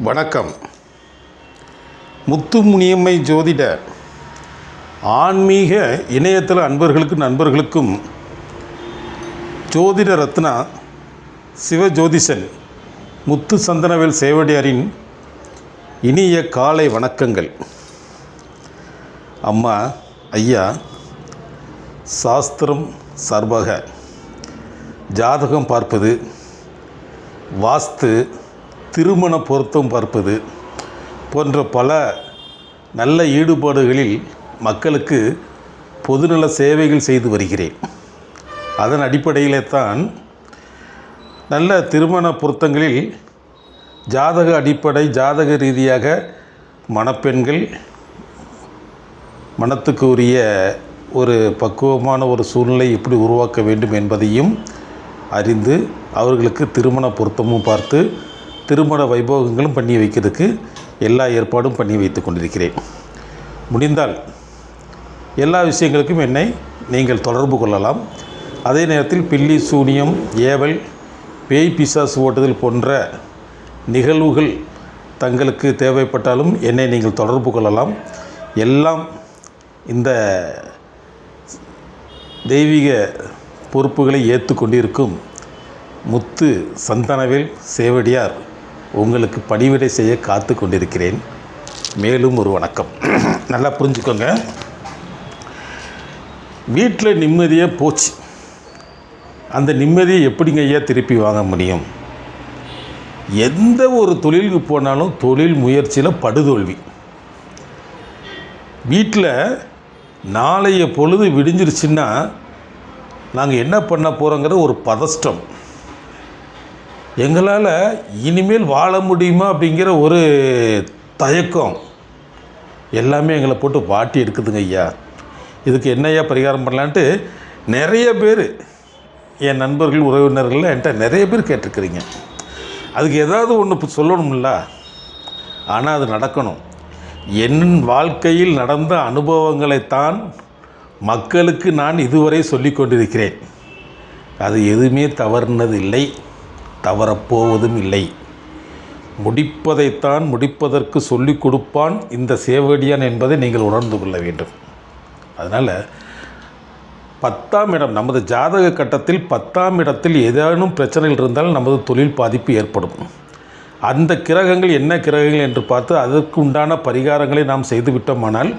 வணக்கம். முத்துமுனியம்மை ஜோதிட ஆன்மீக இணையதள அன்பர்களுக்கு நண்பர்களுக்கும் ஜோதிட ரத்னா சிவஜோதிஷன் முத்து சந்தனவேல் சேவடியாரின் இனிய காலை வணக்கங்கள். அம்மா ஐயா சாஸ்திரம் சார்பாக ஜாதகம் பார்ப்பது வாஸ்து திருமண பொருத்தம் பார்ப்பது போன்ற பல நல்ல ஈடுபாடுகளில் மக்களுக்கு பொதுநல சேவைகள் செய்து வருகிறேன். அதன் அடிப்படையிலே தான் நல்ல திருமண பொருத்தங்களில் ஜாதக அடிப்படை ஜாதக ரீதியாக மணப்பெண்கள் மனத்துக்கு உரிய ஒரு பக்குவமான ஒரு சூழ்நிலை எப்படி உருவாக்க வேண்டும் என்பதையும் அறிந்து அவர்களுக்கு திருமண பொருத்தமும் பார்த்து திருமண வைபோகங்களும் பண்ணி வைக்கிறதுக்கு எல்லா ஏற்பாடும் பண்ணி வைத்து கொண்டிருக்கிறேன். முடிந்தால் எல்லா விஷயங்களுக்கும் என்னை நீங்கள் தொடர்பு கொள்ளலாம். அதே நேரத்தில் பில்லி சூனியம் ஏவல் பேய் பிசாசு ஓட்டுதல் போன்ற நிகழ்வுகள் தங்களுக்கு தேவைப்பட்டாலும் என்னை நீங்கள் தொடர்பு கொள்ளலாம். எல்லாம் இந்த தெய்வீக பொறுப்புகளை ஏற்றுக்கொண்டிருக்கும் முத்து சந்தனவேல் சேவடியார். உங்களுக்கு பணிவிடை செய்ய காத்து கொண்டிருக்கிறேன். மேலும் ஒரு வணக்கம். நல்லா புரிஞ்சுக்கோங்க. வீட்டில் நிம்மதியாக போச்சு. அந்த நிம்மதியை எப்படிங்க ஐயா திருப்பி வாங்க முடியும்? எந்த ஒரு தொழிலுக்கு போனாலும் தொழில் முயற்சியில் படுதோல்வி. வீட்டில் நாளைய பொழுது விடிஞ்சிருச்சுன்னா நாங்கள் என்ன பண்ண போகிறோங்கிற ஒரு பதஷ்டம். எங்களால் இனிமேல் வாழ முடியுமா அப்படிங்கிற ஒரு தயக்கம் எல்லாமே எங்களை போட்டு வாட்டி எடுக்குதுங்க ஐயா. இதுக்கு என்னையா பரிகாரம் பண்ணலான்ட்டு நிறைய பேர் என் நண்பர்கள் உறவினர்கள் என்கிட்ட நிறைய பேர் கேட்டிருக்கிறீங்க. அதுக்கு ஏதாவது ஒன்று சொல்லணும்ல? ஆனால் அது நடக்கணும். என் வாழ்க்கையில் நடந்த அனுபவங்களைத்தான் மக்களுக்கு நான் இதுவரை சொல்லிக் கொண்டிருக்கிறேன். அது எதுவுமே தவறுனது இல்லை. தவறப்போவதும் இல்லை முடிப்பதைத்தான் முடிப்பதற்கு சொல்லிக் கொடுப்பான் இந்த சேவடியான் என்பதை நீங்கள் உணர்ந்து கொள்ள வேண்டும். அதனால் பத்தாம் இடம் நமது ஜாதக கட்டத்தில் பத்தாம் இடத்தில் ஏதேனும் பிரச்சனைகள் இருந்தால் நமது தொழில் பாதிப்பு ஏற்படும். அந்த கிரகங்கள் என்ன கிரகங்கள் என்று பார்த்து அதற்கு உண்டான பரிகாரங்களை நாம் செய்து விட்டோமானால்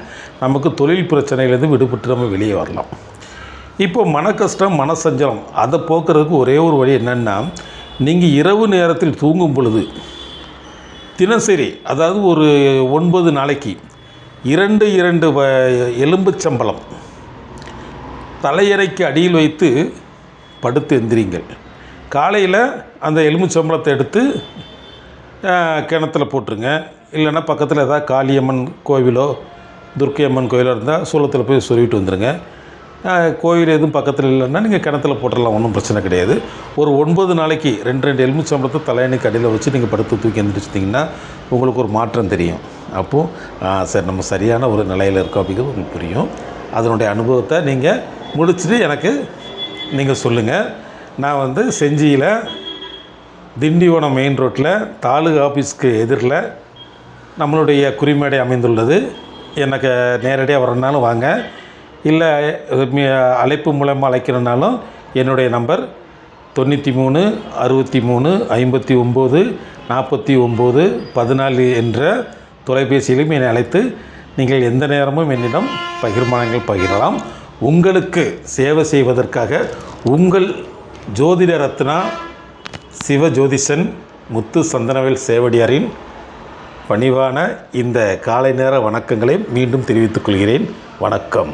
நமக்கு தொழில் பிரச்சனையிலிருந்து விடுபட்டு நம்ம வெளியே வரலாம். இப்போ மன கஷ்டம் மனசஞ்சலம் அதை போக்குறதுக்கு ஒரே ஒரு வழி என்னென்னா நீங்கள் இரவு நேரத்தில் தூங்கும் பொழுது தினசரி அதாவது ஒரு ஒன்பது நாளைக்கு இரண்டு இரண்டு வ எலும்புச்சம்பளம் தலையறைக்கு அடியில் வைத்து படுத்து எந்திரிங்கள். காலையில் அந்த எலும்புச்சம்பளத்தை எடுத்து கிணத்துல போட்டுருங்க. இல்லைன்னா பக்கத்தில் ஏதாவது காளியம்மன் கோவிலோ துர்க்கை அம்மன் கோயிலோ இருந்தால் சூளத்தில் போய் சொல்லிட்டு வந்துடுங்க கோயில் எதுவும் பக்கத்தில் இல்லைன்னா நீங்கள் கிணத்துல போட்டுடலாம் ஒன்றும் பிரச்சனை கிடையாது. ஒரு ஒன்பது நாளைக்கு ரெண்டு ரெண்டு எலுமிச்சம்பளத்தை தலையணைக்கு அடியில் வச்சு நீங்கள் படுத்து தூக்கி எழுந்திரிச்சிட்டிங்கன்னா உங்களுக்கு ஒரு மாற்றம் தெரியும். அப்போது சரி நம்ம சரியான ஒரு நிலையில் இருக்கோம் அப்படிங்கிறது உங்களுக்கு புரியும். அதனுடைய அனுபவத்தை நீங்கள் முடிச்சுட்டு எனக்கு நீங்கள் சொல்லுங்கள் நான் வந்து செஞ்சியில் திண்டிவனம் மெயின் ரோட்டில் தாலுகா ஆஃபீஸ்க்கு எதிரில் நம்மளுடைய குறிமேடை அமைந்துள்ளது. எனக்கு நேரடியாக வரணுனாலும் வாங்க. இல்லை அழைப்பு மூலமாக அழைக்கிறனாலும் என்னுடைய நம்பர் தொண்ணூற்றி மூணு அறுபத்தி மூணு ஐம்பத்தி ஒம்பது நாற்பத்தி ஒம்பது பதினாலு என்ற தொலைபேசியிலும் என்னை அழைத்து நீங்கள் எந்த நேரமும் என்னிடம் பகிர்மானங்கள் பகிரலாம். உங்களுக்கு சேவை செய்வதற்காக உங்கள் ஜோதிட ரத்னா சிவ ஜோதிஷன் முத்து சந்தனவேல் சேவடியாரின் பணிவான இந்த காலை நேர வணக்கங்களை மீண்டும் தெரிவித்துக் கொள்கிறேன். வணக்கம்.